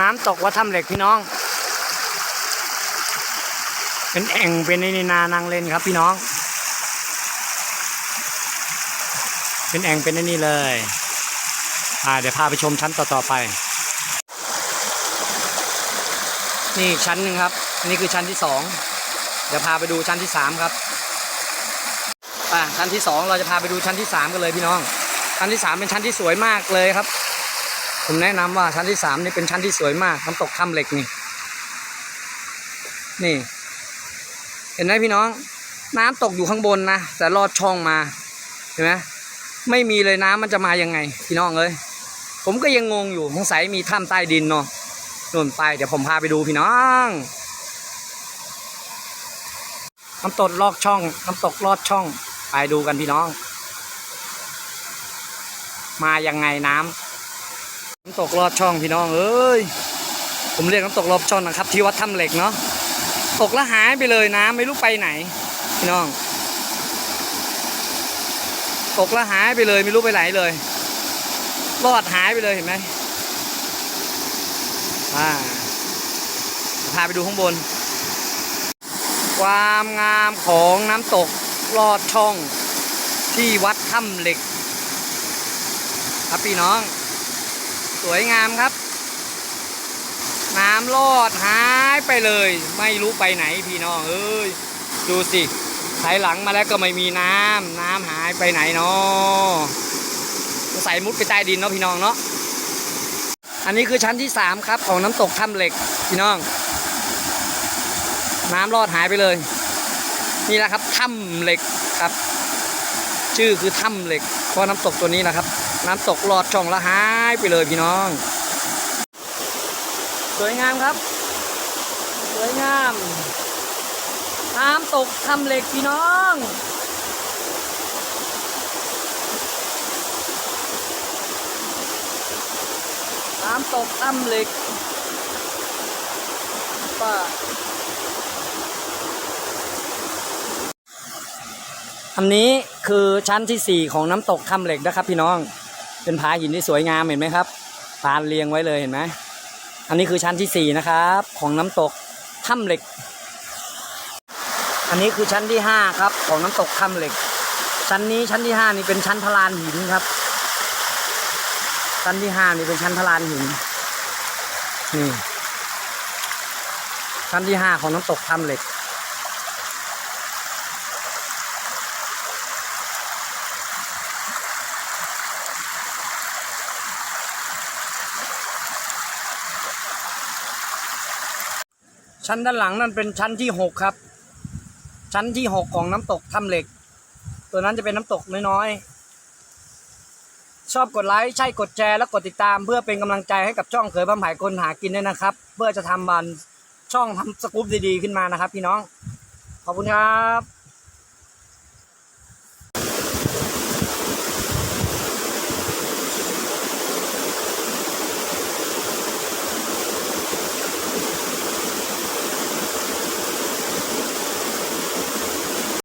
น้ำตกวัดถ้ำเหล็กพี่น้อง เป็นแอ่งเป็นในนานางเลนครับพี่น้อง เป็นแอ่งเป็นในนี่เลยอ่าเดี๋ยวพาไปชมชั้นต่อๆไป นี่ชั้นหนึ่งครับนนี้คือชั้นที่สองเดี๋ยวพาไปดูชั้นที่สามครับอ่าชั้นที่สองเราจะพาไปดูชั้นที่สามกันเลยพี่น้อง ชั้นที่สามเป็นชั้นที่สวยมากเลยครับ ผมแนะนำว่าชั้นที่สามนี่เป็นชั้นที่สวยมากน้ำตกถ้ำเหล็กนี่ นี่ เห็นไหมพี่น้อง น้ำตกอยู่ข้างบนนะแต่ลอดช่องมาเห็นไหมไม่มีเลยน้ำมันจะมายังไง พี่น้องเอ้ยผมก็ยังงงอยู่สงสัยมีถ้ำใต้ดินเนาะนู่นไปเดี๋ยวผมพาไปดูพี่น้องน้ำตกลอดช่องน้ำตกลอดช่องไปดูกันพี่น้อง มายังไงน้ำ น้ำตกลอดช่องพี่น้องเอ้ยผมเรียกน้ำตกลอดช่องนะครับ ที่วัดถ้ำเหล็กเนาะตกแล้วหายไปเลยน้ำไม่รู้ไปไหน พี่น้อง ตกแล้วหายไปเลยไม่รู้ไปไหนเลย รอดหายไปเลยเห็นไหมอ่าพาไปดูข้างบน ความงามของน้ำตกลอดช่องที่วัดถ้ำเหล็ก ครับพี่น้อง สวยงามครับ น้ำลอดหายไปเลย ไม่รู้ไปไหนพี่น้องเอ้ยดูสิถายหลังมาแล้วก็ไม่มีน้ำน้ำหายไปไหนเนาะสงสัยมุดไปใต้ดินเนาะพี่น้องเนาะอันนี้คือชั้นที่สามครับ ของน้ำตกถ้ำเหล็กพี่น้อง น้ำลอดหายไปเลย นี่แหละครับถ้ำเหล็กครับ ชื่อคือถ้ำเหล็กเพราะน้ำตกตัวนี้นะครับ น้ำตกหลอดช่องละหายไปเลยพี่น้อง สวยงามครับ สวยงาม น้ำตกทำเหล็กพี่น้องน้ำตกทำเหล็กป้าอันนี้คือชั้นที่สี่ของน้ำตกถ้ำเหล็กนะครับพี่น้อง เป็นผาหินที่สวยงามเห็นไหมครับพาเรียงไว้เลยเห็นไหมอันนี้คือชั้นที่สี่นะครับ ของน้ำตกถ้ำเหล็ก อันนี้คือชั้นที่ห้าครับ ของน้ำตกถ้ำเหล็ก ชั้นนี้ชั้นที่ห้านี่เป็นชั้นพลานหินครับ ชั้นที่ห้านี่เป็นชั้นพลานหินนี่ชั้นที่ห้าของน้ำตกถ้ำเหล็ก ชั้นด้านหลังนั่นเป็นชั้นที่หกครับ ชั้นที่หกของน้ำตกถ้ำเหล็ก ตัวนั้นจะเป็นน้ำตกน้อยๆ ชอบกดไลค์ ใช่กดแชร์และกดติดตาม เพื่อเป็นกำลังใจให้กับช่องเคยบ้าหมายคนหากินด้วยนะครับ เพื่อจะทำบันช่องทำสกู๊ปดีๆขึ้นมานะครับ พี่น้อง ขอบคุณครับ